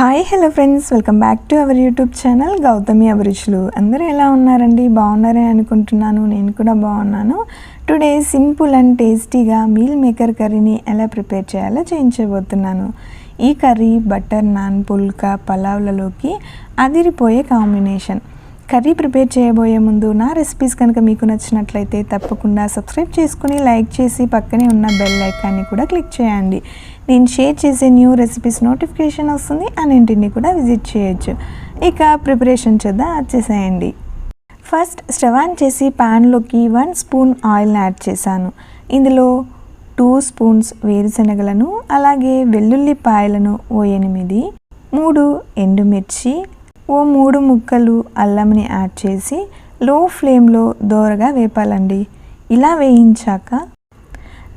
Hi hello friends welcome back to our YouTube channel Gautami అభిరుచులు అందరూ ఎలా ఉన్నారండి? బాగున్నారని అనుకుంటున్నాను. నేను కూడా బాగున్నాను. టుడే సింపుల్ అండ్ టేస్టీగా మీల్ మేకర్ కర్రీని ఎలా ప్రిపేర్ చేయాలో చేయించబోతున్నాను. ఈ కర్రీ బటర్ నాన్ పుల్కా పలావ్లలోకి అదిరిపోయే కాంబినేషన్ కర్రీ ప్రిపేర్ చేయబోయే ముందు నా రెసిపీస్ కనుక మీకు నచ్చినట్లయితే తప్పకుండా సబ్స్క్రైబ్ చేసుకుని లైక్ చేసి పక్కనే ఉన్న బెల్ ఐకాన్ని కూడా క్లిక్ చేయండి. నేను షేర్ చేసే న్యూ రెసిపీస్ నోటిఫికేషన్ వస్తుంది అన్నింటిని కూడా విజిట్ చేయొచ్చు. ఇక ప్రిపరేషన్ చేద్దాం వచ్చేసేయండి ఫస్ట్ స్టవ్ ఆన్ చేసి ప్యాన్లోకి వన్ స్పూన్ ఆయిల్ని యాడ్ చేశాను. ఇందులో టూ స్పూన్స్ వేరుశనగలను అలాగే వెల్లుల్లిపాయలను ఓ ఎనిమిది మూడు ఎండుమిర్చి ఓ మూడు ముక్కలు అల్లంని యాడ్ చేసి లో ఫ్లేమ్లో దోరగా వేపాలండి. ఇలా వేయించాక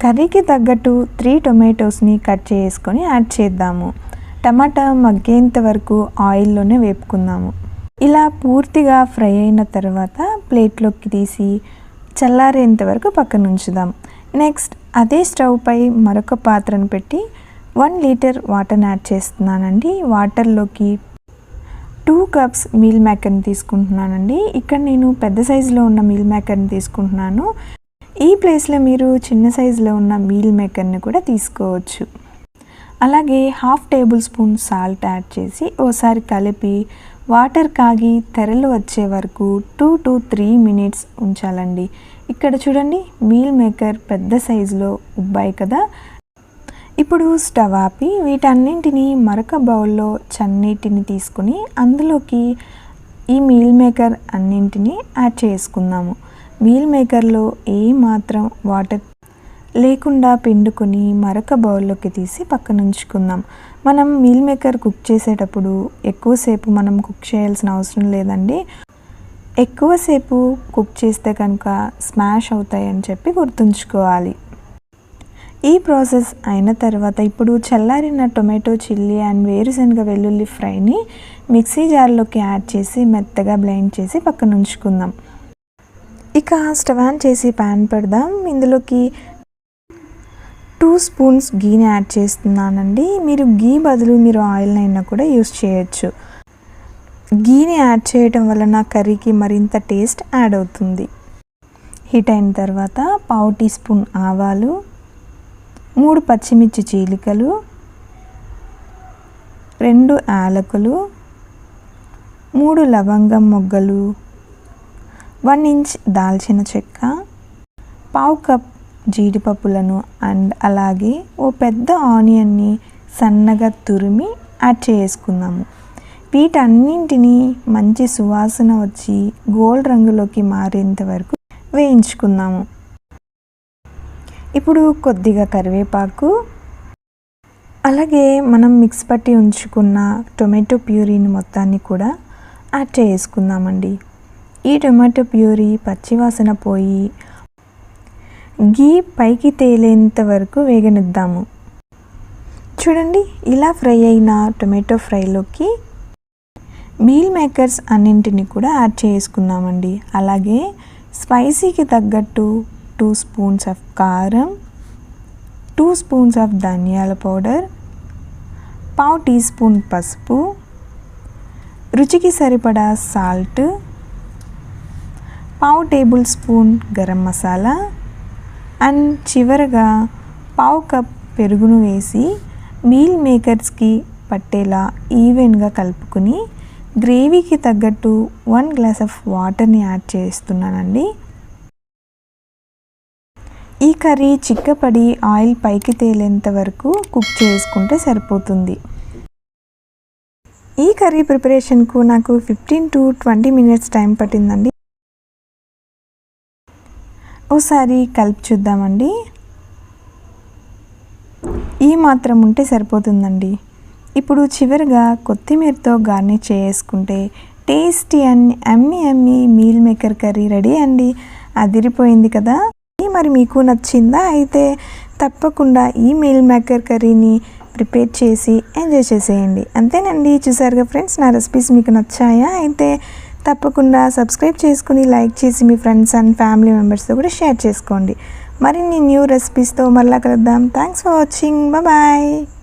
కర్రీకి తగ్గట్టు త్రీ టొమాటోస్ని కట్ చేసుకొని యాడ్ చేద్దాము. టమాటా మగ్గేంత వరకు ఆయిల్లోనే వేపుకుందాము. ఇలా పూర్తిగా ఫ్రై అయిన తర్వాత ప్లేట్లోకి తీసి చల్లారేంత వరకు పక్కన ఉంచుదాం. నెక్స్ట్ అదే స్టవ్పై మరొక పాత్రను పెట్టి వన్ లీటర్ వాటర్ని యాడ్ చేస్తున్నానండి. వాటర్లోకి టూ కప్స్ మీల్ మేకర్ని తీసుకుంటున్నానండి. ఇక్కడ నేను పెద్ద సైజులో ఉన్న మీల్ మేకర్ని తీసుకుంటున్నాను. ఈ ప్లేస్లో మీరు చిన్న సైజులో ఉన్న మీల్ మేకర్ని కూడా తీసుకోవచ్చు. అలాగే half table spoon salt add చేసి ఓసారి కలిపి వాటర్ కాగి తెరలు వచ్చే వరకు టూ టు త్రీ మినిట్స్ ఉంచాలండి. ఇక్కడ చూడండి మీల్ మేకర్ పెద్ద సైజులో ఉబ్బాయి కదా. ఇప్పుడు స్టవ్ ఆపి వీటన్నింటినీ మరొక బౌల్లో చన్నీటిని తీసుకుని అందులోకి ఈ మీల్ మేకర్ అన్నింటినీ యాడ్ చేసుకుందాము. మీల్ మేకర్లో ఏ మాత్రం వాటర్ లేకుండా పిండుకొని మరొక బౌల్లోకి తీసి పక్కన ఉంచుకుందాం మనం మీల్ మేకర్ కుక్ చేసేటప్పుడు ఎక్కువసేపు మనం కుక్ చేయాల్సిన అవసరం లేదండి. ఎక్కువసేపు కుక్ చేస్తే కనుక స్మాష్ అవుతాయని చెప్పి గుర్తుంచుకోవాలి. ఈ ప్రాసెస్ అయిన తర్వాత ఇప్పుడు చల్లారిన టొమాటో చిల్లీ అండ్ వేరుశనగ వెల్లుల్లి ఫ్రైని మిక్సీ జార్లోకి యాడ్ చేసి మెత్తగా బ్లెండ్ చేసి పక్కన ఉంచుకుందాం. ఇక స్టవ్ ఆన్ చేసి ప్యాన్ పెడదాం. ఇందులోకి టూ స్పూన్స్ గీని యాడ్ చేస్తున్నానండి. మీరు గీ బదులు మీరు ఆయిల్ అయినా కూడా యూస్ చేయొచ్చు. గీని యాడ్ చేయటం వలన కర్రీకి మరింత టేస్ట్ యాడ్ అవుతుంది. హీట్ అయిన తర్వాత పావు టీ స్పూన్ ఆవాలు మూడు పచ్చిమిర్చి చీలికలు రెండు యాలకులు మూడు లవంగం మొగ్గలు వన్ ఇంచ్ దాల్చిన చెక్క పావు కప్ జీడిపప్పులను అండ్ అలాగే ఓ పెద్ద ఆనియన్ని సన్నగా తురిమి యాడ్ చేసుకుందాము. వీటన్నింటినీ మంచి సువాసన వచ్చి గోల్డ్ రంగులోకి మారేంత వరకు వేయించుకుందాము. ఇప్పుడు కొద్దిగా కరివేపాకు అలాగే మనం మిక్స్ పట్టి ఉంచుకున్న టొమాటో ప్యూరీని మొత్తాన్ని కూడా యాడ్ చేసుకుందామండి. ఈ టొమాటో ప్యూరీ పచ్చివాసన పోయి గీ పైకి తేలేంత వరకు వేగనిద్దాము. చూడండి ఇలా ఫ్రై అయిన టొమాటో ఫ్రైలోకి మీల్ మేకర్స్ అన్నింటిని కూడా యాడ్ చేసుకుందామండి. అలాగే స్పైసీకి తగ్గట్టు టూ స్పూన్స్ ఆఫ్ కారం టూ స్పూన్స్ ఆఫ్ ధనియాల పౌడర్ పావు టీ స్పూన్ పసుపు రుచికి సరిపడా సాల్ట్ పావు table spoon garam masala and చివరగా పావు కప్ పెరుగును వేసి మీల్ మేకర్స్కి పట్టేలా ఈవెన్గా కలుపుకుని గ్రేవీకి తగ్గట్టు వన్ గ్లాస్ ఆఫ్ వాటర్ని యాడ్ చేస్తున్నానండి. ఈ కర్రీ చిక్కపడి ఆయిల్ పైకి తేలేంత వరకు కుక్ చేసుకుంటే సరిపోతుంది. ఈ కర్రీ ప్రిపరేషన్కు నాకు fifteen to twenty minutes time పట్టిందండి. ఓసారి కలిపి చూద్దామండి. ఈ మాత్రం ఉంటే సరిపోతుందండి. ఇప్పుడు చివరిగా కొత్తిమీరతో గార్నిష్ చేసుకుంటే టేస్టీ అండ్ అమ్మి ఎమ్మి మీల్ మేకర్ కర్రీ రెడీ అండి. అదిరిపోయింది కదా? మరి మీకు నచ్చిందా? అయితే తప్పకుండా ఈ మీల్ మేకర్ కర్రీని ప్రిపేర్ చేసి ఎంజాయ్ చేసేయండి. అంతేనండి. చూసారుగా ఫ్రెండ్స్ నా రెసిపీస్ మీకు నచ్చాయా? అయితే తప్పకుండా సబ్స్క్రైబ్ చేసుకుని లైక్ చేసి మీ ఫ్రెండ్స్ అండ్ ఫ్యామిలీ మెంబర్స్తో కూడా షేర్ చేసుకోండి. మరిన్ని న్యూ రెసిపీస్తో మళ్ళా కలుద్దాం. Thanks for watching. బాయ్.